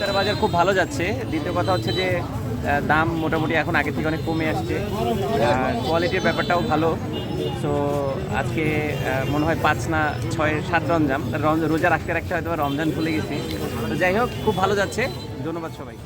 বাজার খুব ভালো যাচ্ছে। দ্বিতীয় কথা হচ্ছে যে দাম মোটামুটি এখন আগে থেকে অনেক কমে আসছে। কোয়ালিটির ব্যাপারটাও ভালো। সো আজকে মনে হয় পাঁচ না ছয়, সাত রমজান। রম- রোজা রাখতে রাখতে হয়তো রমজান ভুলে গেছি। তো যাই হোক, খুব ভালো যাচ্ছে। ধন্যবাদ সবাই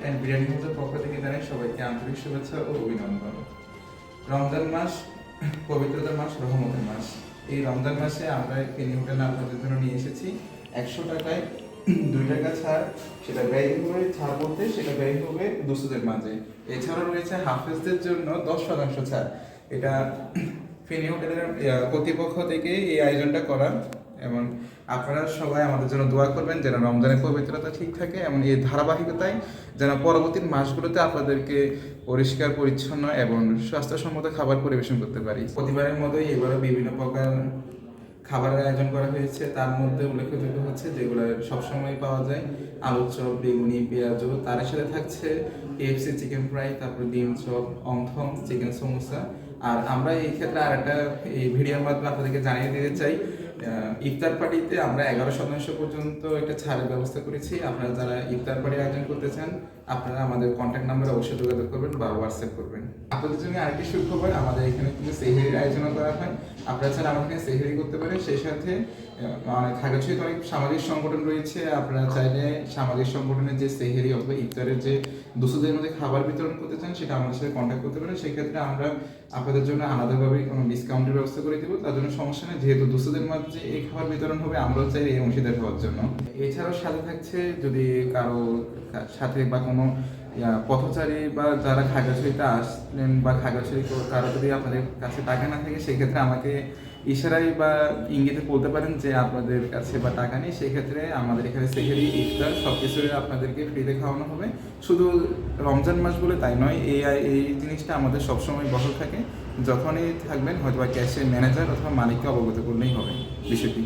অ্যান্ড বিরিয়ানি হাউসের পক্ষ থেকে জানাই সবাইকে আন্তরিক শুভেচ্ছা ও অভিনন্দন। রমজান মাস, পবিত্রতার মাস, রহমতের মাস। এই রমজান মাসে আমরা পেনি হোটেলে আপনাদের জন্য নিয়ে এসেছি। একশো টাকায় দুই টাকা ছাড়, সেটা ব্যয় হবে, ছাড় বলতে সেটা ব্যয় হবে দুশোদের মাঝে। এছাড়াও রয়েছে হাফেজদের জন্য দশ শতাংশ ছাড়। এটা ফেনী হোটেলের কর্তৃপক্ষ থেকে এই আয়োজনটা করা। এবং আপনারা সবাই আমাদের জন্য দোয়া করবেন যেন রমজানের পবিত্রতা ঠিক থাকে এবং এই ধারাবাহিকতায় যেন পরবর্তী মাসগুলোতে আপনাদেরকে পরিষ্কার, পরিচ্ছন্ন এবং স্বাস্থ্যসম্মত খাবার পরিবেশন করতে পারি। প্রতিবারের মতোই এবারও বিভিন্ন প্রকার খাবারের আয়োজন করা হয়েছে। তার মধ্যে উল্লেখযোগ্য হচ্ছে যেগুলো সবসময় পাওয়া যায়। আলু চপ, বেগুনি, পেঁয়াজু তার সাথে থাকছে কেএফসি চিকেন ফ্রাই তারপর ডিম চপ অংথং চিকেন সমোসা। আর আমরা এই ক্ষেত্রে আর একটা এই ভিডিওর মাধ্যমে আপনাদেরকে জানিয়ে দিতে চাই ইফতার পার্টিতে আমরা এগারো শতাংশ পর্যন্ত একটা ছাড়ের ব্যবস্থা করেছি। আপনারা যারা ইফতার পার্টি আয়োজন করতে চান, আপনারা আমাদের কন্ট্যাক্ট নাম্বারে অবশ্যই যোগাযোগ করবেন বা হোয়াটসঅ্যাপ করবেন। আপনাদের জন্য আরেকটি সুখবর আমাদের এখানে কিন্তু সেহেরির আয়োজন করা হয়। আপনারা চান আমাদের এখানে সেহেরি করতে পারেন সেই সাথে খাগড়াছড়িতে অনেক সামাজিক সংগঠন রয়েছে। আপনারা চাইলে সামাজিক সংগঠনের যে সেহেরি অথবা ইফতারের যে দুশোদের মধ্যে খাবার বিতরণ করতে চান, সেটা আমাদের সাথে কন্ট্যাক্ট করতে পারেন। সেক্ষেত্রে আমরা আপনাদের জন্য আলাদাভাবে কোনো ডিসকাউন্টের ব্যবস্থা করে দেবো। তার জন্য সমস্যা নেই, যেহেতু দুশোদের মাঝে এই খাবার বিতরণ হবে, আমরাও চাই এই অংশীদার হওয়ার জন্য। এছাড়াও সাথে থাকছে যদি কারও সাথে বা কোনো পথচারী বা যারা খাগড়াছড়িতে আসলেন বা খাগড়াছড়ি কারও যদি আপনাদের কাছে টাকা না থাকে, সেক্ষেত্রে আমাকে ইশারাই বা ইঙ্গিতে বলতে পারেন যে আপনাদের কাছে বা টাকা নেই, সেক্ষেত্রে আমাদের এখানে সেখানে ইফতার সব কিছুই আপনাদেরকে ফ্রিতে খাওয়ানো হবে। শুধু রমজান মাস বলে তাই নয় এই এই জিনিসটা আমাদের সবসময় বহল থাকে। যখনই থাকবেন হয়তো বা ক্যাশের ম্যানেজার অথবা মালিককে অবগত করলেই হবে বিষয়টি